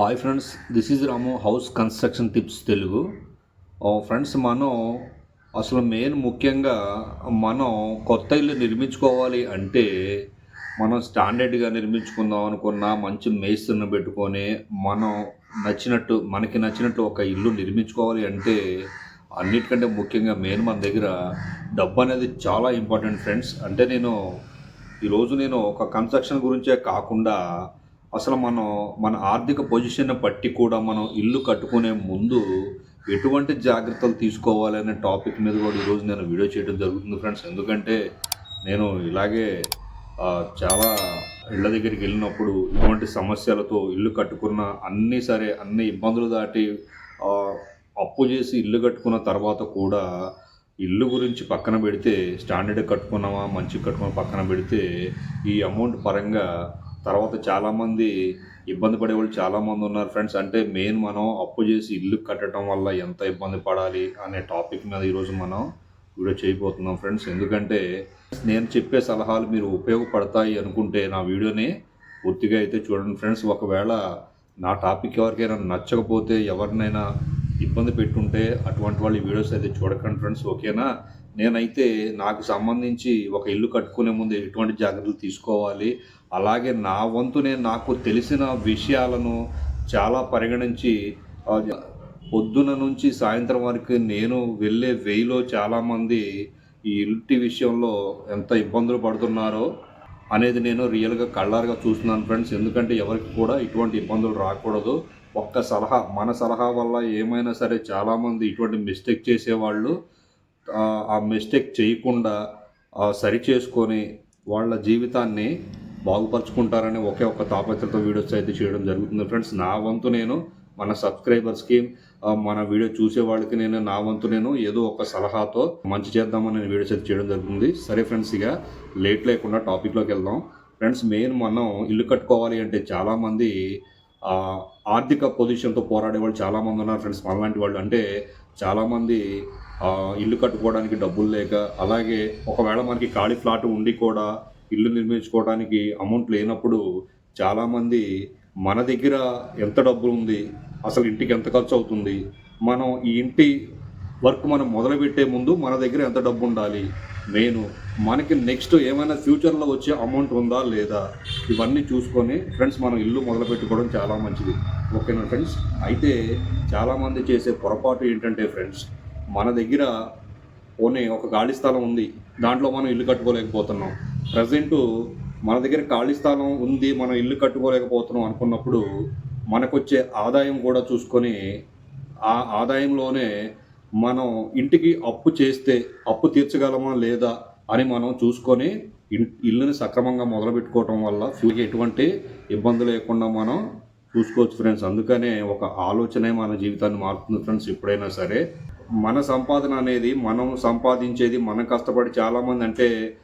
Hi friends this is Ramu house construction tips Telugu. Friends మనం అసలు main ముఖ్యంగా మనం కొత్త ఇల్లు నిర్మించుకోవాలి అంటే మనం స్టాండర్డ్గా నిర్మించుకుందాం అనుకున్న మంచి మేస్త్రిని పెట్టుకొని మనం నచ్చినట్టు మనకి నచ్చినట్టు ఒక ఇల్లు నిర్మించుకోవాలి అంటే అన్నిటికంటే ముఖ్యంగా మెయిన్ మన దగ్గర డబ్బు అనేది చాలా ఇంపార్టెంట్ ఫ్రెండ్స్. అంటే నేను ఈరోజు నేను ఒక కన్స్ట్రక్షన్ గురించే కాకుండా అసలు మనం మన ఆర్థిక పొజిషన్ బట్టి కూడా మనం ఇల్లు కట్టుకునే ముందు ఎటువంటి జాగ్రత్తలు తీసుకోవాలి అనే టాపిక్ మీద కూడా ఈరోజు నేను వీడియో చేయడం జరుగుతుంది ఫ్రెండ్స్. ఎందుకంటే నేను ఇలాగే చాలా ఇళ్ళ దగ్గరికి వెళ్ళినప్పుడు ఇటువంటి సమస్యలతో ఇల్లు కట్టుకున్న అన్నీ సరే అన్ని ఇబ్బందులు దాటి అప్పు చేసి ఇల్లు కట్టుకున్న తర్వాత కూడా ఇల్లు గురించి పక్కన పెడితే స్టాండర్డ్ కట్టుకున్నామా మంచి కట్టుకున్న పక్కన పెడితే ఈ అమౌంట్ పరంగా తర్వాత చాలామంది ఇబ్బంది పడే వాళ్ళు చాలామంది ఉన్నారు ఫ్రెండ్స్. అంటే మెయిన్ మనం అప్పు చేసి ఇల్లు కట్టడం వల్ల ఎంత ఇబ్బంది పడాలి అనే టాపిక్ మీద ఈరోజు మనం వీడియో చేయబోతున్నాం ఫ్రెండ్స్. ఎందుకంటే నేను చెప్పే సలహాలు మీరు ఉపయోగపడతాయి అనుకుంటే నా వీడియోని పూర్తిగా అయితే చూడండి ఫ్రెండ్స్. ఒకవేళ నా టాపిక్ ఎవరికైనా నచ్చకపోతే ఎవరినైనా ఇబ్బంది పెట్టుంటే అటువంటి వాళ్ళ వీడియోస్ అయితే చూడకండి ఫ్రెండ్స్. ఓకేనా? నేనైతే నాకు సంబంధించి ఒక ఇల్లు కట్టుకునే ముందు ఎటువంటి జాగ్రత్తలు తీసుకోవాలి. అలాగే నా వంతు నేను నాకు తెలిసిన విషయాలను చాలా పరిగణించి పొద్దున నుంచి సాయంత్రం వరకు నేను వెళ్ళే వేయిలో చాలామంది ఈ ఇంటి విషయంలో ఎంత ఇబ్బందులు పడుతున్నారో అనేది నేను రియల్గా కళ్ళారుగా చూస్తున్నాను ఫ్రెండ్స్. ఎందుకంటే ఎవరికి కూడా ఇటువంటి ఇబ్బందులు రాకూడదు. ఒక్క సలహా మన సలహా వల్ల ఏమైనా సరే చాలామంది ఇటువంటి మిస్టేక్ చేసేవాళ్ళు ఆ, మిస్టేక్ చేయకుండా సరి చేసుకొని వాళ్ళ జీవితాన్ని బాగుపరుచుకుంటారని ఒకే ఒక తాపత్రతో వీడియోస్ అయితే చేయడం జరుగుతుంది. ఫ్రెండ్స్ నా వంతు నేను మన సబ్స్క్రైబర్స్కి మన వీడియో చూసే వాళ్ళకి నేను నా వంతు నేను ఏదో ఒక సలహాతో మంచి చేద్దామని నేను వీడియోస్ అయితే చేయడం జరుగుతుంది. సరే ఫ్రెండ్స్ ఇక లేట్ లేకుండా టాపిక్లోకి వెళ్దాం. ఫ్రెండ్స్ మెయిన్ మనం ఇల్లు కట్టుకోవాలి అంటే చాలామంది ఆర్థిక పొజిషన్తో పోరాడే వాళ్ళు చాలామంది ఉన్నారు. ఫ్రెండ్స్ మనలాంటి వాళ్ళు అంటే చాలామంది ఇల్లు కట్టుకోవడానికి డబ్బులు లేక అలాగే ఒకవేళ మనకి ఖాళీ ఫ్లాట్ ఉండి కూడా ఇల్లు నిర్మించుకోవడానికి అమౌంట్ లేనప్పుడు చాలామంది మన దగ్గర ఎంత డబ్బులు ఉంది అసలు ఇంటికి ఎంత ఖర్చు అవుతుంది మనం ఈ ఇంటి వర్క్ మనం మొదలుపెట్టే ముందు మన దగ్గర ఎంత డబ్బు ఉండాలి మెయిన్ మనకి నెక్స్ట్ ఏమైనా ఫ్యూచర్లో వచ్చే అమౌంట్ ఉందా లేదా ఇవన్నీ చూసుకొని ఫ్రెండ్స్ మనం ఇల్లు మొదలు పెట్టుకోవడం చాలా మంచిది. ఓకేనా ఫ్రెండ్స్? అయితే చాలామంది చేసే పొరపాటు ఏంటంటే ఫ్రెండ్స్ మన దగ్గర ఓనే ఒక ఖాళీ స్థలం ఉంది. దాంట్లో మనం ఇల్లు కట్టుకోలేకపోతున్నాం. ప్రజెంట్ మన దగ్గర ఖాళీ స్థలం ఉంది మనం ఇల్లు కట్టుకోలేకపోతున్నాం అనుకున్నప్పుడు మనకొచ్చే ఆదాయం కూడా చూసుకొని ఆ ఆదాయంలోనే మనం ఇంటికి అప్పు చేస్తే అప్పు తీర్చగలమా లేదా అని మనం చూసుకొని ఇల్లుని సక్రమంగా మొదలుపెట్టుకోవటం వల్ల ఫ్యూచర్ ఎటువంటి ఇబ్బంది లేకుండా మనం చూసుకోవచ్చు ఫ్రెండ్స్. అందుకనే ఒక ఆలోచనే మన జీవితాన్ని మారుతుంది ఫ్రెండ్స్. ఎప్పుడైనా సరే మన సంపాదన అనేది మనం సంపాదించేది మనం కష్టపడి చాలామంది అంటే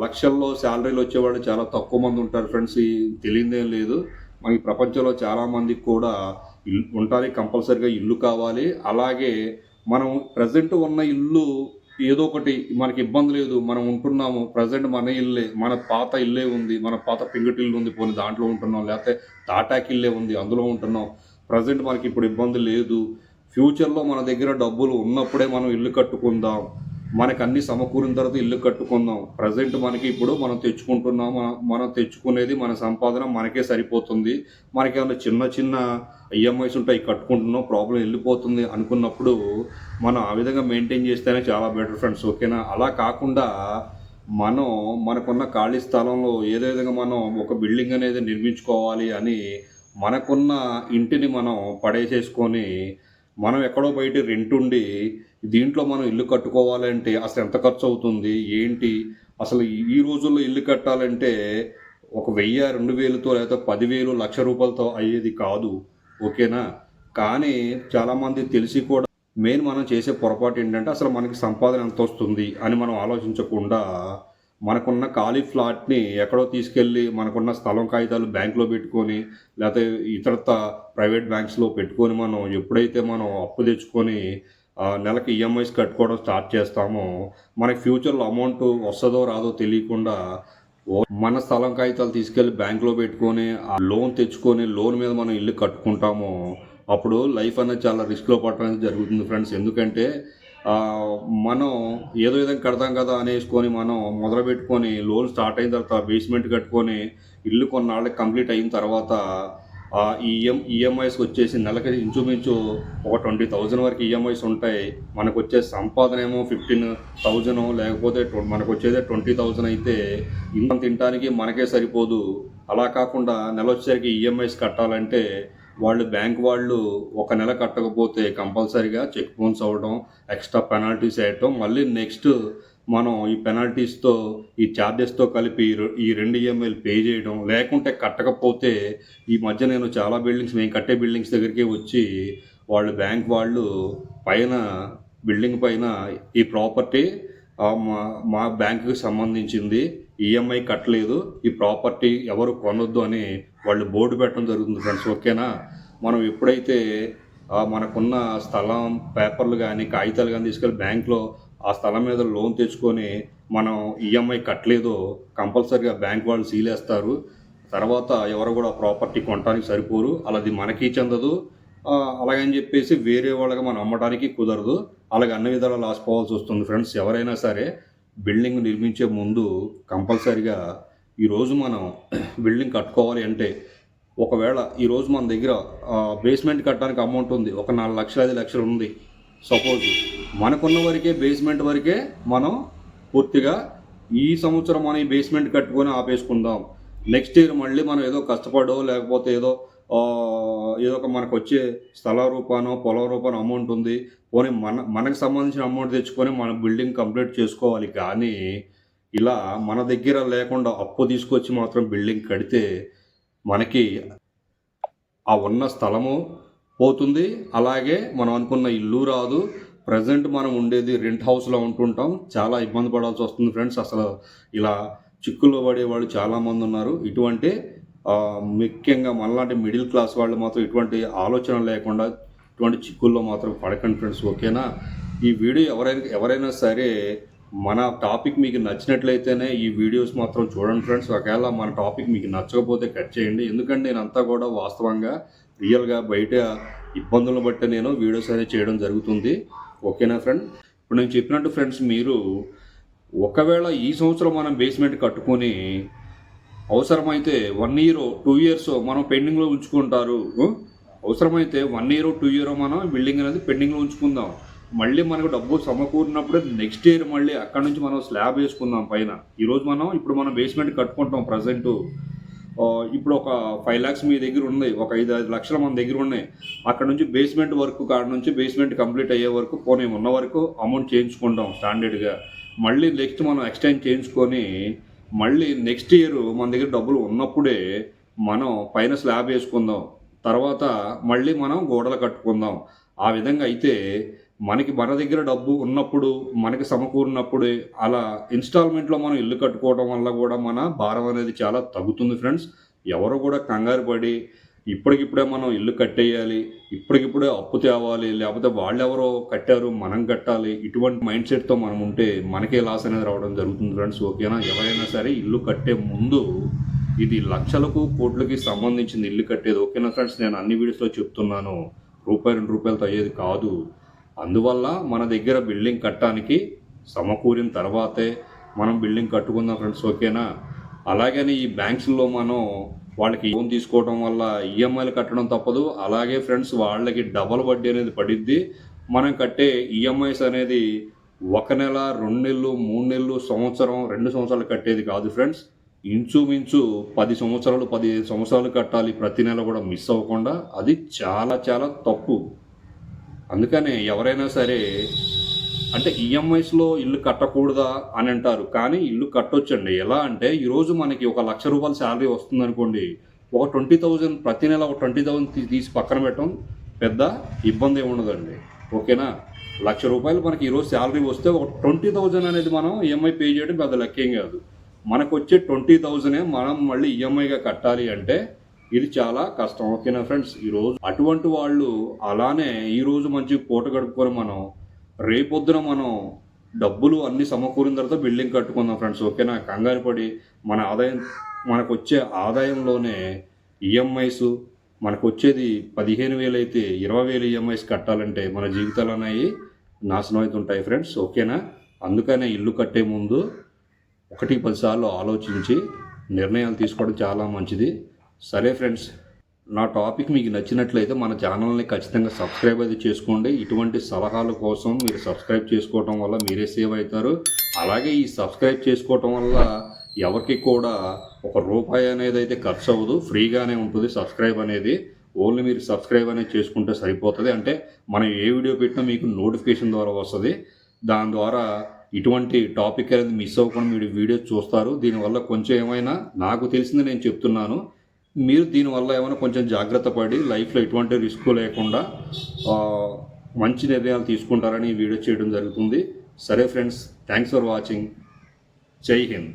లక్షల్లో శాలరీలు వచ్చేవాళ్ళు చాలా తక్కువ మంది ఉంటారు ఫ్రెండ్స్. తెలియదేం లేదు. మనకి ప్రపంచంలో చాలామందికి కూడా ఇల్లు ఉండాలి కంపల్సరిగా ఇల్లు కావాలి. అలాగే మనం ప్రజెంట్ ఉన్న ఇల్లు ఏదో ఒకటి మనకి ఇబ్బంది లేదు. మనం ఉంటున్నాము. ప్రజెంట్ మన ఇల్లే మన పాత ఇల్లే ఉంది. మన పాత పింగటి ఇల్లు ఉంది. పోనీ దాంట్లో ఉంటున్నాం. లేకపోతే తాటాకి ఇల్లే ఉంది. అందులో ఉంటున్నాం. ప్రజెంట్ మనకి ఇప్పుడు ఇబ్బంది లేదు. ఫ్యూచర్లో మన దగ్గర డబ్బులు ఉన్నప్పుడే మనం ఇల్లు కట్టుకుందాం. మనకు అన్ని సమకూరిన తర్వాత ఇల్లు కట్టుకుందాం. ప్రజెంట్ మనకి ఇప్పుడు మనం తెచ్చుకుంటున్నాం. మనం తెచ్చుకునేది మన సంపాదన మనకే సరిపోతుంది. మనకి ఏమైనా చిన్న చిన్న ఈఎంఐస్ ఉంటాయి కట్టుకుంటున్నాం ప్రాబ్లం వెళ్ళిపోతుంది అనుకున్నప్పుడు మనం ఆ విధంగా మెయింటైన్ చేస్తేనే చాలా బెటర్ ఫ్రెండ్స్ ఓకేనా అలా కాకుండా మనం మనకున్న ఖాళీ స్థలంలో ఏదో విధంగా మనం ఒక బిల్డింగ్ అనేది నిర్మించుకోవాలి అని మనకున్న ఇంటిని మనం పడేసేసుకొని మనం ఎక్కడో బయట రెంట్ ఉండి దీంట్లో మనం ఇల్లు కట్టుకోవాలంటే అసలు ఎంత ఖర్చు అవుతుంది ఏంటి? అసలు ఈ- రోజుల్లో ఇల్లు కట్టాలంటే ఒక వెయ్యి రెండు వేలతో లేకపోతే పదివేలు లక్ష రూపాయలతో అయ్యేది కాదు. ఓకేనా? కానీ చాలామంది తెలిసి కూడా మెయిన్ మనం చేసే పొరపాటు ఏంటంటే అసలు మనకి సంపాదన ఎంత వస్తుంది అని మనం ఆలోచించకుండా మనకున్న ఖాళీ ఫ్లాట్ని ఎక్కడో తీసుకెళ్ళి మనకున్న స్థలం కాగితాలు బ్యాంకులో పెట్టుకొని లేకపోతే ఇతరత ప్రైవేట్ బ్యాంక్స్లో పెట్టుకొని మనం ఎప్పుడైతే మనం అప్పు తెచ్చుకొని ఆ, నెలకి ఈఎంఐస్ కట్టుకోవడం స్టార్ట్ చేస్తామో మనకి ఫ్యూచర్లో అమౌంట్ వస్తుందో రాదో తెలియకుండా మన స్థలం కాగితాలు తీసుకెళ్ళి బ్యాంకులో పెట్టుకొని ఆ లోన్ తెచ్చుకొని లోన్ మీద మనం ఇల్లు కట్టుకుంటామో అప్పుడు లైఫ్ అనేది చాలా రిస్క్లో పడటం అనేది జరుగుతుంది ఫ్రెండ్స్. ఎందుకంటే మనం ఏదో విధంగా కడతాం కదా అనేసుకొని మనం మొదలు పెట్టుకొని లోన్ స్టార్ట్ అయిన తర్వాత బేస్మెంట్ కట్టుకొని ఇల్లు కొన్నాళ్ళకి కంప్లీట్ అయిన తర్వాత ఆ ఈఎం ఈఎంఐస్ వచ్చేసి నెలకి ఇంచుమించు ఒక ట్వంటీ థౌజండ్ వరకు ఈఎంఐస్ ఉంటాయి. మనకు వచ్చే సంపాదన ఏమో ఫిఫ్టీన్ థౌజండ్ లేకపోతే మనకు వచ్చేదే ట్వంటీ థౌజండ్ అయితే ఇంత తినడానికి మనకే సరిపోదు. అలా కాకుండా నెల వచ్చేసరికి ఈఎంఐస్ కట్టాలంటే వాళ్ళు బ్యాంక్ వాళ్ళు ఒక నెల కట్టకపోతే కంపల్సరీగా చెక్ బౌన్స్ అవ్వడం ఎక్స్ట్రా పెనాల్టీస్ వేయటం మళ్ళీ నెక్స్ట్ మనం ఈ పెనాల్టీస్తో ఈ ఛార్జెస్తో కలిపి ఈ రెండు ఈఎంఐలు పే చేయడం లేకుంటే కట్టకపోతే ఈ మధ్య నేను చాలా బిల్డింగ్స్ మేము కట్టే బిల్డింగ్స్ దగ్గరికి వచ్చి వాళ్ళు బ్యాంక్ వాళ్ళు పైన బిల్డింగ్ పైన ఈ ప్రాపర్టీ మా మా బ్యాంకుకి సంబంధించింది. ఈఎంఐ కట్టలేదు. ఈ ప్రాపర్టీ ఎవరు కొనొద్దు అని వాళ్ళు బోర్డు పెట్టడం జరుగుతుంది ఫ్రెండ్స్ ఓకేనా? మనం ఎప్పుడైతే మనకున్న స్థలం పేపర్లు కానీ కాగితాలు కానీ తీసుకెళ్ళి బ్యాంక్లో ఆ స్థలం మీద లోన్ తెచ్చుకొని మనం ఈఎంఐ కట్టలేదో కంపల్సరీగా బ్యాంక్ వాళ్ళు సీలేస్తారు తర్వాత ఎవరు కూడా ప్రాపర్టీ కొనడానికి సరిపోరు. అలాది మనకి చెందదు. అలాగని చెప్పేసి వేరే వాళ్ళకి మనం అమ్మడానికి కుదరదు. అలాగే అన్ని విధాలు లాస్ పోవాల్సి వస్తుంది ఫ్రెండ్స్ ఎవరైనా సరే. బిల్డింగ్ నిర్మించే ముందు కంపల్సరిగా ఈరోజు మనం బిల్డింగ్ కట్టుకోవాలి అంటే ఒకవేళ ఈరోజు మన దగ్గర బేస్మెంట్ కట్టడానికి అమౌంట్ ఉంది ఒక నాలుగు లక్షలు ఐదు లక్షలు ఉంది. సపోజ్ మనకున్న వరకే బేస్మెంట్ వరకే మనం పూర్తిగా ఈ సంవత్సరం మనం ఈ బేస్మెంట్ కట్టుకొని ఆపేసుకుందాం. నెక్స్ట్ ఇయర్ మళ్ళీ మనం ఏదో కష్టపడో లేకపోతే ఏదో ఏదో ఒక మనకు వచ్చే స్థల రూపానో పొలం రూపానో అమౌంట్ ఉంది. పోనీ మన మనకు సంబంధించిన అమౌంట్ తెచ్చుకొని మన బిల్డింగ్ కంప్లీట్ చేసుకోవాలి కానీ ఇలా మన దగ్గర లేకుండా అప్పు తీసుకొచ్చి మాత్రం బిల్డింగ్ కడితే మనకి ఆ ఉన్న స్థలము పోతుంది. అలాగే మనం అనుకున్న ఇల్లు రాదు. ప్రజెంట్ మనం ఉండేది రెంట్ హౌస్లో ఉంటుంటాం. చాలా ఇబ్బంది పడాల్సి వస్తుంది ఫ్రెండ్స్ అసలు ఇలా చిక్కుల్లో పడే వాళ్ళు చాలామంది ఉన్నారు. ఇటువంటి ముఖ్యంగా మనలాంటి మిడిల్ క్లాస్ వాళ్ళు మాత్రం ఇటువంటి ఆలోచన లేకుండా ఇటువంటి చిక్కుల్లో మాత్రం పడకండి ఫ్రెండ్స్ ఓకేనా? ఈ వీడియో ఎవరైనా ఎవరైనా సరే మన టాపిక్ మీకు నచ్చినట్లయితేనే ఈ వీడియోస్ మాత్రం చూడండి ఫ్రెండ్స్. ఒకవేళ మన టాపిక్ మీకు నచ్చకపోతే కట్ చేయండి. ఎందుకంటే నేను అంతా కూడా వాస్తవంగా రియల్గా బయట ఇబ్బందులను బట్టి నేను వీడియోస్ అనేది చేయడం జరుగుతుంది. ఓకేనా ఫ్రెండ్? ఇప్పుడు నేను చెప్పినట్టు ఫ్రెండ్స్ మీరు ఒకవేళ ఈ సంవత్సరం మనం బేస్మెంట్ కట్టుకొని అవసరమైతే వన్ ఇయర్ టూ ఇయర్స్ మనం పెండింగ్లో ఉంచుకుంటారు. అవసరమైతే వన్ ఇయర్ టూ ఇయర్ మనం బిల్డింగ్ అనేది పెండింగ్లో ఉంచుకుందాం. మళ్ళీ మనకు డబ్బు సమకూరినప్పుడు నెక్స్ట్ ఇయర్ మళ్ళీ అక్కడ నుంచి మనం స్లాబ్ వేసుకుందాం పైన. ఈరోజు మనం ఇప్పుడు మనం బేస్మెంట్ కట్టుకుంటాం ప్రజెంట్ ఇప్పుడు ఒక ఫైవ్ ల్యాక్స్ మీ దగ్గర ఉన్నాయి. ఒక ఐదు ఐదు లక్షలు మన దగ్గర ఉన్నాయి. అక్కడ నుంచి బేస్మెంట్ వర్క్ కాడ నుంచి బేస్మెంట్ కంప్లీట్ అయ్యే వరకు పోనీ ఉన్న వరకు అమౌంట్ చేయించుకుంటాం స్టాండర్డ్గా మళ్ళీ నెక్స్ట్ మనం ఎక్స్టెండ్ చేయించుకొని మళ్ళీ నెక్స్ట్ ఇయర్ మన దగ్గర డబ్బులు ఉన్నప్పుడే మనం పైన స్లాబ్ వేసుకుందాం. తర్వాత మళ్ళీ మనం గోడలు కట్టుకుందాం. ఆ విధంగా అయితే మనకి మన దగ్గర డబ్బు ఉన్నప్పుడు మనకి సమకూరినప్పుడు అలా ఇన్స్టాల్మెంట్లో మనం ఇల్లు కట్టుకోవడం వల్ల కూడా మన భారం అనేది చాలా తగ్గుతుంది ఫ్రెండ్స్ ఎవరు కూడా కంగారు పడి ఇప్పటికిప్పుడే మనం ఇల్లు కట్టేయాలి ఇప్పటికిప్పుడే అప్పు తేవాలి లేకపోతే వాళ్ళెవరో కట్టారు మనం కట్టాలి ఇటువంటి మైండ్ సెట్తో మనం ఉంటే మనకే లాస్ అనేది రావడం జరుగుతుంది ఫ్రెండ్స్. ఓకేనా? ఎవరైనా సరే ఇల్లు కట్టే ముందు ఇది లక్షలకు కోట్లకి సంబంధించింది ఇల్లు కట్టేది. ఓకేనా ఫ్రెండ్స్? నేను అన్ని వీడియోస్లో చెప్తున్నాను. రూపాయి రెండు రూపాయలతో అయ్యేది కాదు. అందువల్ల మన దగ్గర బిల్డింగ్ కట్టడానికి సమకూరిన తర్వాతే మనం బిల్డింగ్ కట్టుకుందాం ఫ్రెండ్స్. ఓకేనా? అలాగని ఈ బ్యాంక్స్లో మనం వాళ్ళకి లోన్ తీసుకోవడం వల్ల ఈఎంఐలు కట్టడం తప్పదు. అలాగే ఫ్రెండ్స్ వాళ్ళకి డబల్ వడ్డీ అనేది పడిద్ది. మనం కట్టే ఈఎంఐస్ అనేది ఒక నెల రెండు నెలలు మూడు నెలలు సంవత్సరం రెండు సంవత్సరాలు కట్టేది కాదు ఫ్రెండ్స్. ఇంచుమించు పది సంవత్సరాలు పదిహేను సంవత్సరాలు కట్టాలి. ప్రతి నెల కూడా మిస్ అవ్వకుండా అది చాలా చాలా తప్పు. అందుకనే ఎవరైనా సరే అంటే ఈఎంఐస్లో ఇల్లు కట్టకూడదా అని అంటారు. కానీ ఇల్లు కట్టొచ్చండి. ఎలా అంటే ఈరోజు మనకి ఒక లక్ష రూపాయల శాలరీ వస్తుంది అనుకోండి ఒక ట్వంటీ థౌజండ్ ప్రతి నెల ఒక ట్వంటీ థౌజండ్ తీసి పక్కన పెట్టడం పెద్ద ఇబ్బంది ఉండదండి ఓకేనా? లక్ష రూపాయలు మనకి ఈరోజు శాలరీ వస్తే ఒక ట్వంటీ థౌజండ్ అనేది మనం ఈఎంఐ పే చేయడం పెద్ద లెక్కేం కాదు. మనకు వచ్చే ట్వంటీ థౌజండే మనం మళ్ళీ ఈఎంఐగా కట్టాలి అంటే ఇది చాలా కష్టం. ఓకేనా ఫ్రెండ్స్? ఈరోజు అటువంటి వాళ్ళు అలానే ఈరోజు మంచి పూట గడుపుకొని మనం రేపొద్దున మనం డబ్బులు అన్ని సమకూరిన తర్వాత బిల్డింగ్ కట్టుకుందాం ఫ్రెండ్స్ ఓకేనా కంగారు పడి మన ఆదాయం మనకు వచ్చే ఆదాయంలోనే ఈఎంఐస్ మనకు వచ్చేది పదిహేను వేలు అయితే ఇరవై వేలు ఈఎంఐస్ కట్టాలంటే మన జీవితాలు అనేవి నాశనం అవుతుంటాయి ఫ్రెండ్స్ ఓకేనా? అందుకనే ఇల్లు కట్టే ముందు ఒకటి పదిసార్లు ఆలోచించి నిర్ణయాలు తీసుకోవడం చాలా మంచిది. సరే ఫ్రెండ్స్ నా టాపిక్ మీకు నచ్చినట్లయితే మన ఛానల్ని ఖచ్చితంగా సబ్స్క్రైబ్ అయితే చేసుకోండి. ఇటువంటి సలహాల కోసం మీరు సబ్స్క్రైబ్ చేసుకోవటం వల్ల మీరే సేవ్ అవుతారు. అలాగే ఈ సబ్స్క్రైబ్ చేసుకోవటం వల్ల ఎవరికి కూడా ఒక రూపాయి అనేది అయితే ఖర్చు అవ్వదు. ఫ్రీగానే ఉంటుంది సబ్స్క్రైబ్ అనేది. ఓన్లీ మీరు సబ్స్క్రైబ్ అనేది చేసుకుంటే సరిపోతుంది. అంటే మనం ఏ వీడియో పెట్టినా మీకు నోటిఫికేషన్ ద్వారా వస్తుంది. దాని ద్వారా ఇటువంటి టాపిక్ అనేది మిస్ అవ్వకుండా మీరు వీడియో చూస్తారు. దీనివల్ల కొంచెం ఏమైనా నాకు తెలిసింది నేను చెప్తున్నాను. మీరు దీనివల్ల ఏమైనా కొంచెం జాగ్రత్త పడి లైఫ్లో ఎటువంటి రిస్క్ లేకుండా మంచి నిర్ణయాలు తీసుకుంటారని వీడియో చేయడం జరుగుతుంది. సరే ఫ్రెండ్స్ థ్యాంక్స్ ఫర్ వాచింగ్. జై హింద్.